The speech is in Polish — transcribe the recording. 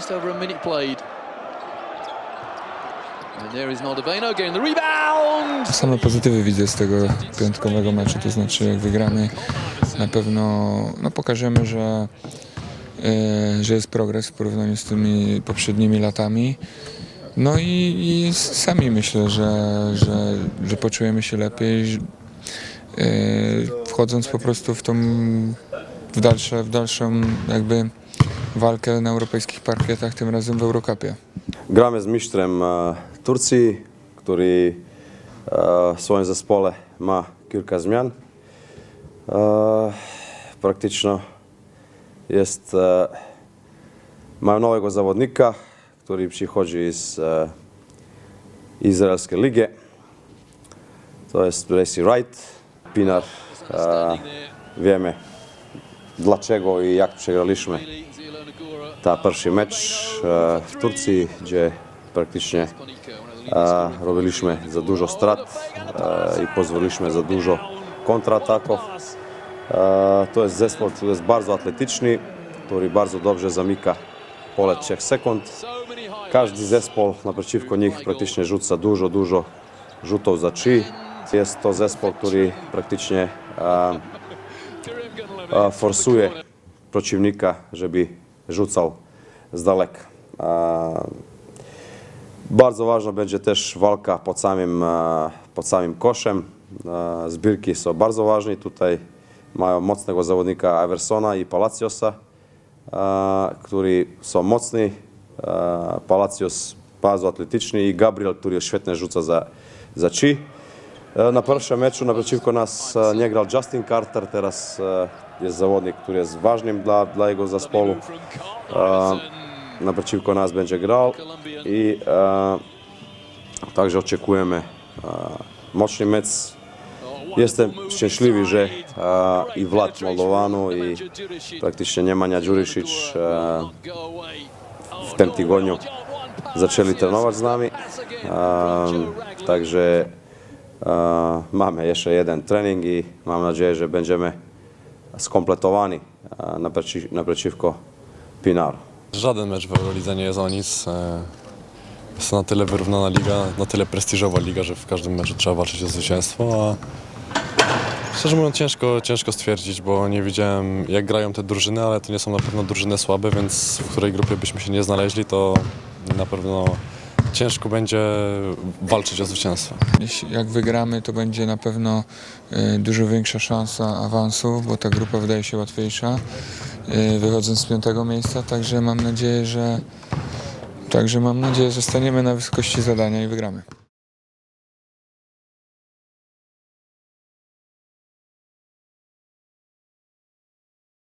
Just over a minute played. Same pozytywy widzę z tego piątkowego meczu, to znaczy jak wygramy na pewno no, pokażemy, że, e, że jest progres w porównaniu z tymi poprzednimi latami. No i, i sami myślę, że, że, że poczujemy się lepiej, e, wchodząc po prostu w tą w, dalsze, w dalszą jakby walkę na europejskich parkietach, tym razem w Eurocupie. Gramy z mistrzem e, Turcji, który e, w swoim zespole ma kilka zmian. E, praktycznie jest, mają nowego zawodnika, który przychodzi z izraelskiej ligi. To jest Lacey Wright. Pinar, wiemy dlaczego i jak przegraliśmy ta pierwszy mecz e, w Turcji, gdzie praktycznie e, robiliśmy za dużo strat e, i pozwoliliśmy za dużo kontrataków. To jest zespół, który jest bardzo atletyczny, który bardzo dobrze zamyka pole 3 sekund. Każdy zespół naprzeciwko nich praktycznie rzuca dużo, dużo rzutów za trzy. Jest to zespół, który praktycznie forsuje przeciwnika, żeby rzucał z daleka. Bardzo ważna będzie też walka pod samym, pod samym koszem. Zbirki są bardzo ważne. Tutaj mają mocnego zawodnika Eversona i Palaciosa, którzy są mocni. Palacios bardzo atletyczny i Gabriel, który świetnie rzuca za, za trzy. E, Na pierwszym meczu naprzeciwko nas e, nie grał Justin Carter, teraz e, jest zawodnik, który jest ważnym dla, dla jego zespołu. Naprzeciwko nas będzie grał i także oczekujemy mocny mecz. Jestem szczęśliwy, że i Vlad Moldovanu i praktycznie Nemanja Đurišić e, w tym tygodniu zaczęli trenować z nami. Także mamy jeszcze jeden trening i mam nadzieję, że będziemy skompletowani e, naprzeci- naprzeciwko Pinaru. Żaden mecz w Eurolidze nie jest o nic. E, Jest na tyle wyrównana liga, na tyle prestiżowa liga, że w każdym meczu trzeba walczyć o zwycięstwo, a szczerze mówiąc ciężko, ciężko stwierdzić, bo nie widziałem jak grają te drużyny, ale to nie są na pewno drużyny słabe, więc w której grupie byśmy się nie znaleźli, to na pewno ciężko będzie walczyć o zwycięstwo. Jeśli- Jak wygramy, to będzie na pewno e, dużo większa szansa awansu, bo ta grupa wydaje się łatwiejsza, e, wychodząc z piątego miejsca, także mam nadzieję, że także mam nadzieję, że staniemy na wysokości zadania i wygramy.